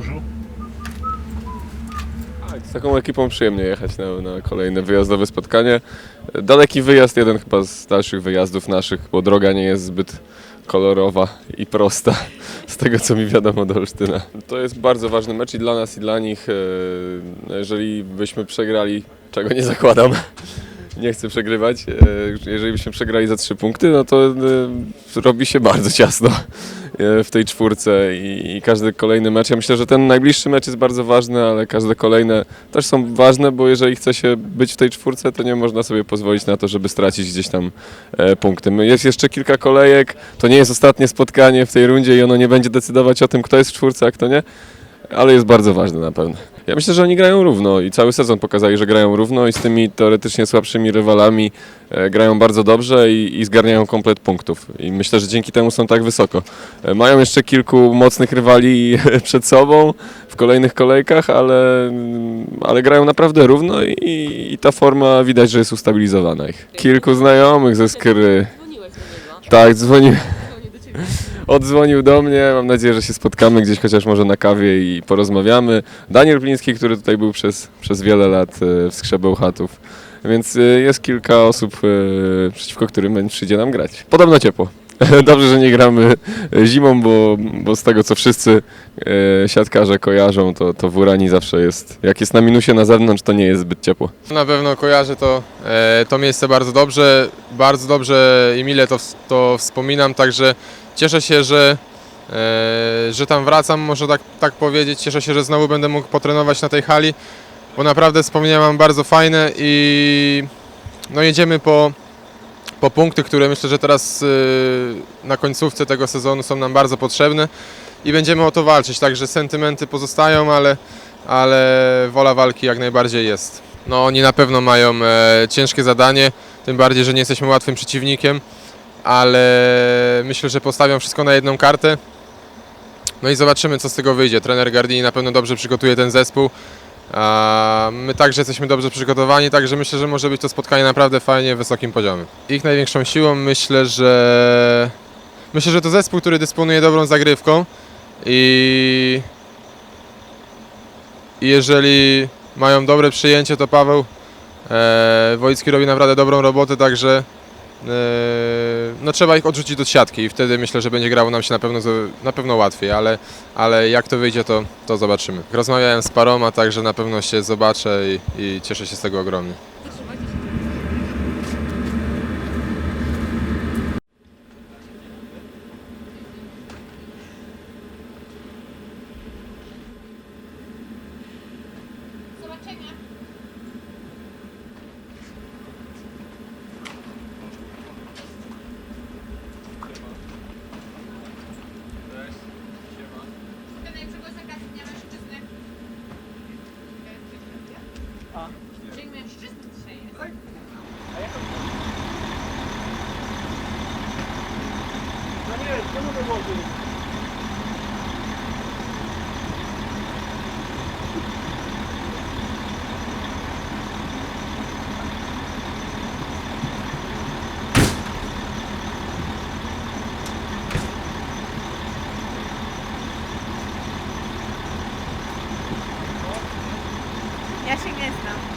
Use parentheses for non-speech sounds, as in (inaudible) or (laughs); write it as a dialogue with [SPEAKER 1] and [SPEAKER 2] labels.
[SPEAKER 1] morzu.
[SPEAKER 2] Tak, z taką ekipą przyjemnie jechać na, na kolejne wyjazdowe spotkanie. Daleki wyjazd, jeden chyba z dalszych wyjazdów naszych, bo droga nie jest zbyt kolorowa i prosta, z tego co mi wiadomo do Olsztyna. To jest bardzo ważny mecz i dla nas i dla nich. E, Jeżeli byśmy przegrali, czego nie zakładam, (laughs) nie chcę przegrywać, e, jeżeli byśmy przegrali za trzy punkty, no to e, robi się bardzo ciasno w tej czwórce i, i każdy kolejny mecz. Ja myślę, że ten najbliższy mecz jest bardzo ważny, ale każde kolejne też są ważne, bo jeżeli chce się być w tej czwórce, to nie można sobie pozwolić na to, żeby stracić gdzieś tam e, punkty. Jest jeszcze kilka kolejek, to nie jest ostatnie spotkanie w tej rundzie i ono nie będzie decydować o tym, kto jest w czwórce, a kto nie. Ale jest bardzo ważne na pewno. Ja myślę, że oni grają równo i cały sezon pokazali, że grają równo i z tymi teoretycznie słabszymi rywalami e, grają bardzo dobrze i, i zgarniają komplet punktów. I myślę, że dzięki temu są tak wysoko. E, Mają jeszcze kilku mocnych rywali (laughs) przed sobą w kolejnych kolejkach, ale, mm, ale grają naprawdę równo i, i ta forma widać, że jest ustabilizowana ich. Kilku znajomych ze Skry.
[SPEAKER 3] Dzwoniłeś do niego.
[SPEAKER 2] Tak, dzwonił.
[SPEAKER 3] Dzwoni do ciebie.
[SPEAKER 2] Odzwonił do mnie, mam nadzieję, że się spotkamy gdzieś chociaż może na kawie i porozmawiamy. Daniel Pliński, który tutaj był przez, przez wiele lat e, w Skrze Bełchatów. Więc e, jest kilka osób, e, przeciwko którym przyjdzie nam grać. Podobno ciepło. (laughs) Dobrze, że nie gramy zimą, bo, bo z tego co wszyscy e, siatkarze kojarzą, to, to w Urani zawsze jest, jak jest na minusie na zewnątrz, to nie jest zbyt ciepło.
[SPEAKER 4] Na pewno kojarzę to, e, to miejsce bardzo dobrze, bardzo dobrze i mile to, to wspominam, także cieszę się, że, e, że tam wracam, można tak, tak powiedzieć. Cieszę się, że znowu będę mógł potrenować na tej hali, bo naprawdę wspomnienia mam bardzo fajne i no jedziemy po, po punkty, które myślę, że teraz y, na końcówce tego sezonu są nam bardzo potrzebne i będziemy o to walczyć, także sentymenty pozostają, ale, ale wola walki jak najbardziej jest. No oni na pewno mają e, ciężkie zadanie, tym bardziej, że nie jesteśmy łatwym przeciwnikiem, ale myślę, że postawią wszystko na jedną kartę. No i zobaczymy, co z tego wyjdzie. Trener Gardini na pewno dobrze przygotuje ten zespół. My także jesteśmy dobrze przygotowani, także myślę, że może być to spotkanie naprawdę fajnie, wysokim poziomie. Ich największą siłą myślę, że myślę, że to zespół, który dysponuje dobrą zagrywką i jeżeli mają dobre przyjęcie, to Paweł e, Wojcki robi naprawdę dobrą robotę, także no, trzeba ich odrzucić od siatki i wtedy myślę, że będzie grało nam się na pewno, na pewno łatwiej, ale, ale jak to wyjdzie, to, to zobaczymy. Rozmawiałem z paroma, także na pewno się zobaczę i, i cieszę się z tego ogromnie.
[SPEAKER 3] Zobaczenia. Dzień Mężczyzny dzisiaj jest.
[SPEAKER 1] No nie, czemu to morzu?
[SPEAKER 5] Ja się